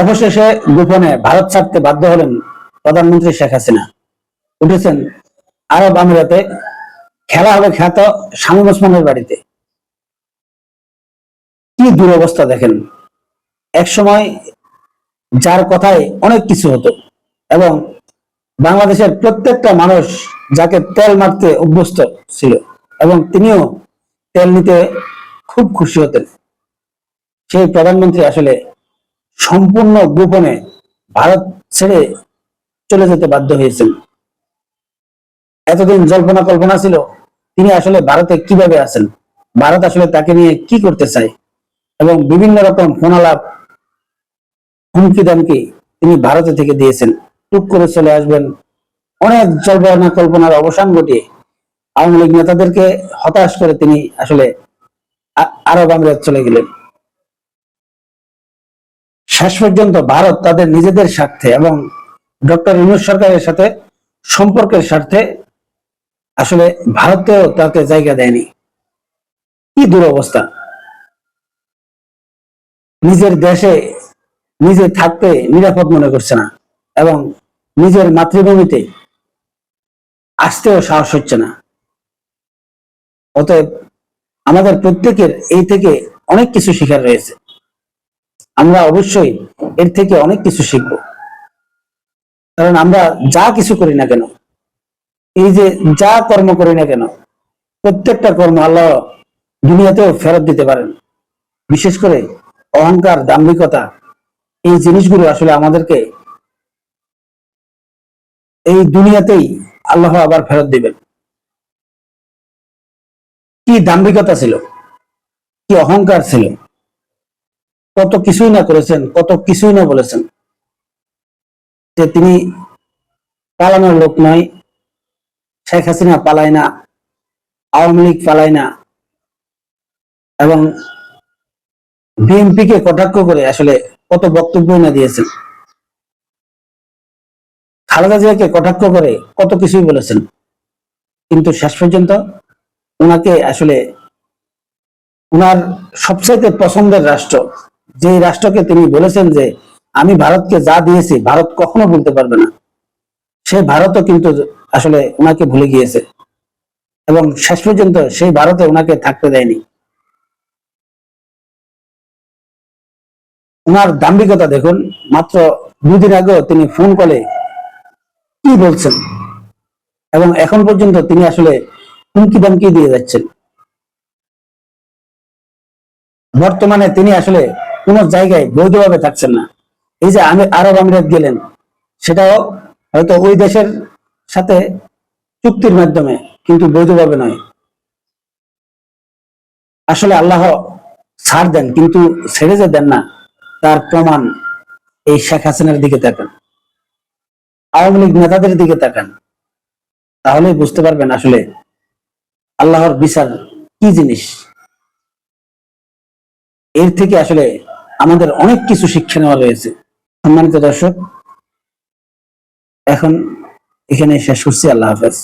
অবশেষে গোপনে ভারত ছাড়তে বাধ্য হলেন প্রধানমন্ত্রী শেখ হাসিনা। উঠেছেন আরব আমিরাতে। খেলা হবে খ্যাত শামীম ওসমানের বাড়িতে। কি দুরবস্থা দেখেন? এক সময় যার কথায় অনেক কিছু হতো এবং বাংলাদেশের প্রত্যেকটা মানুষ যাকে তেল মারতে অভ্যস্ত ছিল এবং তিনিও তেল নিতে খুব খুশি হতেন। সেই প্রধানমন্ত্রী আসলে সম্পূর্ণ গোপনে ভারত ছেড়ে চলে যেতে বাধ্য হয়েছেন এতদিন জল্পনা কল্পনা ছিল, তিনি আসলে ভারতে কীভাবে আছেন? ভারত আসলে তাকে নিয়ে কি করতে চায়? এবং বিভিন্ন রকম ফোনালাপ হুমকি দামকি তিনি ভারতে থেকে দিয়েছেন। টুক করে চলে আসবেন। অনেক জল্পনা কল্পনার অবসান ঘটিয়ে আওয়ামী লীগ নেতাদেরকে হতাশ করে তিনি আসলে আরব আমিরাত চলে গেলেন। শেষ পর্যন্ত ভারত তাদের নিজেদের স্বার্থে এবং ডক্টর ইউনুস সরকারের সাথে সম্পর্কের স্বার্থে আসলে ভারতেও তাকে জায়গা দেয়নি। কি দুরবস্থা। নিজের দেশে নিজে থাকতে নিরাপদ মনে করছে না এবং নিজের মাতৃভূমিতে আসতেও সাহস হচ্ছে না। অতএব আমাদের প্রত্যেকের এই থেকে অনেক কিছু শেখার রয়েছে। আমরা অবশ্যই এর থেকে অনেক কিছু শিখব। কারণ আমরা যা কিছু করি না কেন, এই যে যা কর্ম করি না কেন, প্রত্যেকটা কর্ম আল্লাহ দুনিয়াতেও ফেরত দিতে পারেন। বিশেষ করে অহংকার, দাম্ভিকতা, এই জিনিসগুলো আসলে আমাদেরকে এই দুনিয়াতেই আল্লাহ আবার ফেরত দিবেন। কি দাম্ভিকতা ছিল? কি অহংকার ছিল? কত কিছুই না করেছেন, কত কিছুই না বলেছেন। যে তিনি পালানোর লোক নয়, শেখ হাসিনা পালায় না, আওয়ামী লীগ পালায় না, এবং বিএনপিকে কটাক্ষ করে আসলে কত বক্তব্য না দিয়েছেন। খালেদা জিয়াকে কটাক্ষ করে কত কিছুই বলেছেন। কিন্তু শেষ পর্যন্ত ওনাকে আসলে ওনার সবচাইতে পছন্দের রাষ্ট্র যে রাষ্ট্রকে তিনি বলেছেন যে, আমি ভারতকে যা দিয়েছি, ভারত কখনো বলতে পারবে না। সে ভারতও কিন্তু আসলে ওনাকে ভুলে গিয়েছে। এবং শেষ পর্যন্ত সেই ভারতে ওনাকে থাকতে দেয়নি। ওনার দাম্ভিকতা দেখুন, মাত্র দুদিন আগেও তিনি ফোন কলে কি বলছেন? এবং এখন পর্যন্ত তিনি আসলে হুমকি দামকি দিয়ে যাচ্ছেন। বর্তমানে তিনি আসলে কোন জায়গায় বৈধভাবে থাকছেন না। এই যে আমি আরব আমিরাত গেলেন, সেটাও হয়তো ওই দেশের সাথে চুক্তির মাধ্যমে, কিন্তু বৈধভাবে নয়। আসলে আল্লাহ ছাড় দেন, কিন্তু ছেড়ে যে দেন না, তার প্রমাণ এই শেখ হাসিনার দিকে তাকান। আওয়ামী লীগ নেতাদের দিকে তাকান। তাহলেই বুঝতে পারবেন আসলে আল্লাহর বিচার কি জিনিস। এর থেকে আসলে আমাদের অনেক কিছু শিক্ষা নেওয়া রয়েছে সম্মানিত দর্শক এখন এখানে শেষ করছি। আল্লাহ হাফেজ।